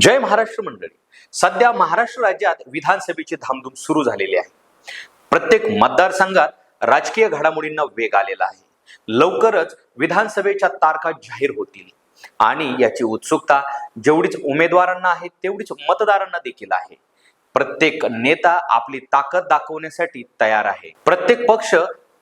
जय महाराष्ट्र मंडळी. सध्या महाराष्ट्र राज्यात विधानसभेची धामधूम सुरू झालेली आहे. प्रत्येक मतदारसंघात राजकीय घडामोडींना वेग आलेला आहे. लवकरच विधानसभेच्या तारखा जाहीर होतील. आणि याची उत्सुकता जेवढीच उमेदवारांना आहे तेवढीच मतदारांना देखील आहे. प्रत्येक नेता आपली ताकद दाखवण्यासाठी तयार आहे. प्रत्येक पक्ष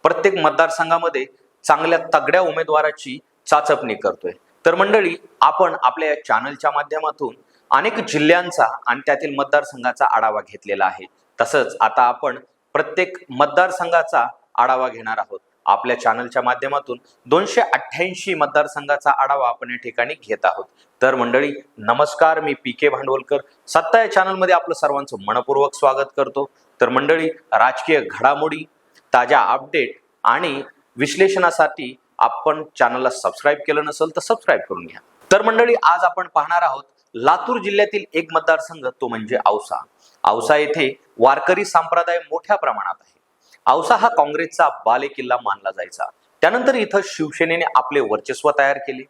प्रत्येक मतदारसंघामध्ये चांगल्या तगड्या उमेदवाराची चाचपणी करतोय. तर मंडळी आपण आपल्या या चॅनलच्या माध्यमातून अनेक जिल्ह्यांचा आणि त्यातील मतदारसंघाचा आढावा घेतलेला आहे. तसंच आता आपण प्रत्येक मतदारसंघाचा आढावा घेणार आहोत. आपल्या चॅनलच्या माध्यमातून दोनशे अठ्ठ्याऐंशी मतदारसंघाचा आढावा आपण या ठिकाणी घेत आहोत. तर मंडळी नमस्कार. मी पी के भांडवलकर. सत्ता या चॅनलमध्ये आपलं सर्वांचं मनपूर्वक स्वागत करतो. तर मंडळी राजकीय घडामोडी ताज्या अपडेट आणि विश्लेषणासाठी आपण चॅनलला सबस्क्राईब केलं नसेल तर सबस्क्राईब करून घ्या. तर मंडळी आज आपण पाहणार आहोत लातूर जिल्ह्यातील एक मतदारसंघ तो म्हणजे औसा. औसा येथे वारकरी संप्रदाय मोठ्या प्रमाणात आहे. औसा हा काँग्रेसचा बालेकिल्ला मानला जायचा. त्यानंतर इथं शिवसेनेने आपले वर्चस्व तयार केले.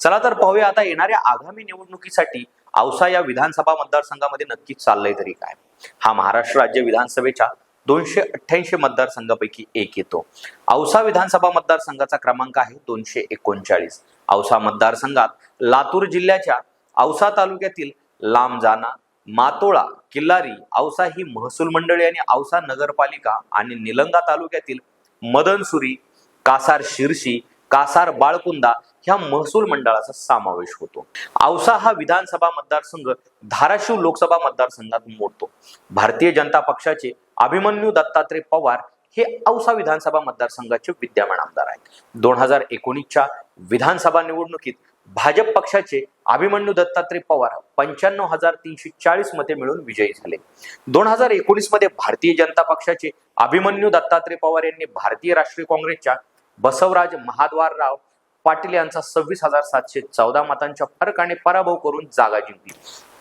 चला तर पाहूया आता येणाऱ्या आगामी निवडणुकीसाठी औसा या विधानसभा मतदारसंघामध्ये नक्की चाललंय तरी काय. हा महाराष्ट्र राज्य विधानसभेच्या दोनशे अठ्ठ्याऐंशी मतदारसंघापैकी एक येतो. औसा विधानसभा मतदारसंघाचा क्रमांक आहे दोनशे एकोणचाळीस. औसा मतदारसंघात लातूर जिल्ह्याच्या औसा तालुक्यातील लांबजाना मातोळा किल्लारी औसा ही महसूल मंडळी आणि औसा नगरपालिका आणि निलंगा तालुक्यातील मदनसुरी कासार शिरशी कासार बाळकुंदा ह्या महसूल मंडळाचा समावेश होतो. औसा हा विधानसभा मतदारसंघ धाराशिव लोकसभा मतदारसंघात मोडतो. भारतीय जनता पक्षाचे अभिमन्यू दत्तात्रय पवार हे औसा विधानसभा मतदारसंघाचे विद्यमान आमदार आहेत. दोन हजार एकोणीसच्या विधानसभा निवडणुकीत भाजप पक्षाचे अभिमन्यू दत्तात्रय पवार पंच्याण्णव हजार तीनशे चाळीस मते मिळून विजयी झाले. दोन हजार एकोणीसमध्ये भारतीय जनता पक्षाचे अभिमन्यू दत्तात्रय पवार यांनी भारतीय राष्ट्रीय काँग्रेसच्या बसवराज महाद्वारराव पाटील यांचा सव्वीस हजार सातशे चौदा मतांच्या फरकाने पराभव करून जागा जिंकली.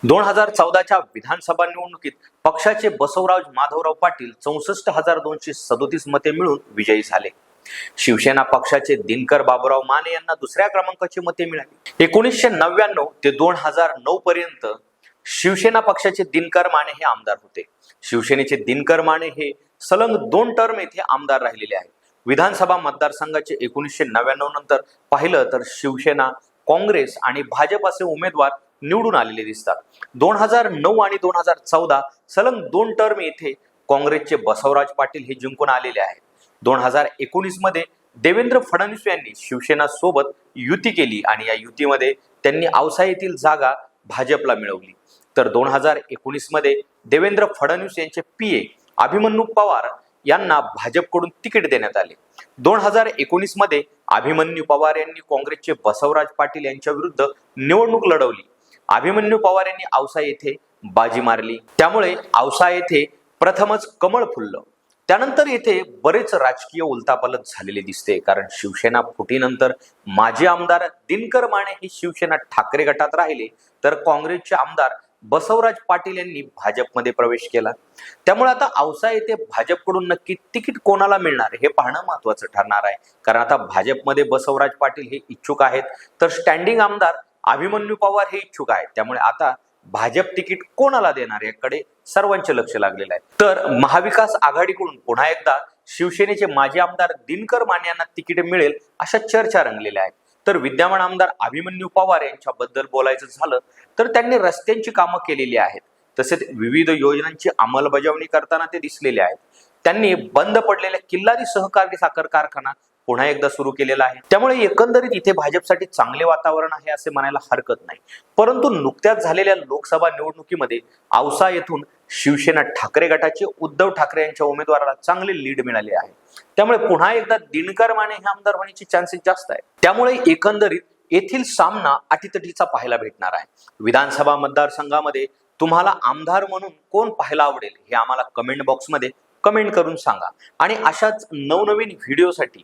दोन हजार चौदाच्या विधानसभा निवडणुकीत पक्षाचे बसवराज माधवराव पाटील चौसष्ट हजार दोनशे सदोतीस मते मिळून विजयी झाले. शिवसेना पक्षाचे दिनकर बाबुराव माने यांना दुसऱ्या क्रमांकाची मते मिळाली. एकोणीसशे नव्याण्णव ते दोन हजार नऊ पर्यंत शिवसेना पक्षाचे दिनकर माने हे आमदार होते. शिवसेनेचे दिनकर माने हे सलग दोन टर्म येथे आमदार राहिलेले आहेत. विधानसभा मतदारसंघाचे एकोणीसशे नव्याण्णव नंतर पाहिलं तर शिवसेना काँग्रेस आणि भाजप असे उमेदवार निवडून आलेले दिसतात. दोन हजार नऊ आणि दोन हजार चौदा सलग दोन टर्म येथे काँग्रेसचे बसवराज पाटील हे जिंकून आलेले आहेत. दोन हजार एकोणीसमध्ये देवेंद्र फडणवीस यांनी शिवसेना सोबत युती केली आणि या युतीमध्ये त्यांनी औसा येथील जागा भाजपला मिळवली. तर दोन हजार एकोणीसमध्ये देवेंद्र फडणवीस यांचे पीए अभिमन्यू पवार यांना भाजपकडून तिकीट देण्यात आले. दोन हजार एकोणीसमध्ये अभिमन्यू पवार यांनी काँग्रेसचे बसवराज पाटील यांच्या विरुद्ध निवडणूक लढवली. अभिमन्यू पवार यांनी औसा येथे बाजी मारली. त्यामुळे औसा येथे प्रथमच कमळ फुललं. त्यानंतर येथे बरेच राजकीय उलतापालत झालेले दिसते. कारण शिवसेना फुटीनंतर माजी आमदार दिनकर माने हे शिवसेना ठाकरे गटात राहिले. तर काँग्रेसचे आमदार बसवराज पाटील यांनी भाजपमध्ये प्रवेश केला. त्यामुळे आता औसा येथे भाजपकडून नक्की तिकीट कोणाला मिळणार हे पाहणं महत्वाचं ठरणार आहे. कारण आता भाजपमध्ये बसवराज पाटील हे इच्छुक आहेत. तर स्टँडिंग आमदार अभिमन्यू पवार हे इच्छुक आहेत. त्यामुळे आता भाजप तिकीट कोणाला देणार याकडे सर्वांचे लक्ष लागलेलं आहे. तर महाविकास आघाडीकडून पुन्हा एकदा शिवसेनेचे माजी आमदार दिनकर माने यांना तिकीट मिळेल अशा चर्चा रंगलेल्या आहेत. तर विद्यमान आमदार अभिमन्यू पवार यांच्याबद्दल बोलायचं झालं तर त्यांनी रस्त्यांची कामं केलेली आहेत. तसेच विविध योजनांची अंमलबजावणी करताना ते दिसलेले आहेत. त्यांनी बंद पडलेल्या किल्लारी सहकारी साखर कारखाना पुन्हा एकदा सुरू केलेला आहे. त्यामुळे एकंदरीत इथे भाजपसाठी चांगले वातावरण आहे असे म्हणायला हरकत नाही. परंतु नुकत्याच झालेल्या लोकसभा निवडणुकीमध्ये औसा येथून शिवसेना ठाकरे गटाचे उद्धव ठाकरे यांच्या उमेदवाराला चांगले लीड मिळाले आहे. त्यामुळे पुन्हा एकदा दिनकर माने हे आमदार होण्याचे चान्सेस जास्त आहेत. त्यामुळे एकंदरीत येथील सामना अटीतटीचा पाहायला भेटणार आहे. विधानसभा मतदारसंघामध्ये तुम्हाला आमदार म्हणून कोण पाहायला आवडेल हे आम्हाला कमेंट बॉक्समध्ये कमेंट करून सांगा. आणि अशाच नवनवीन व्हिडिओसाठी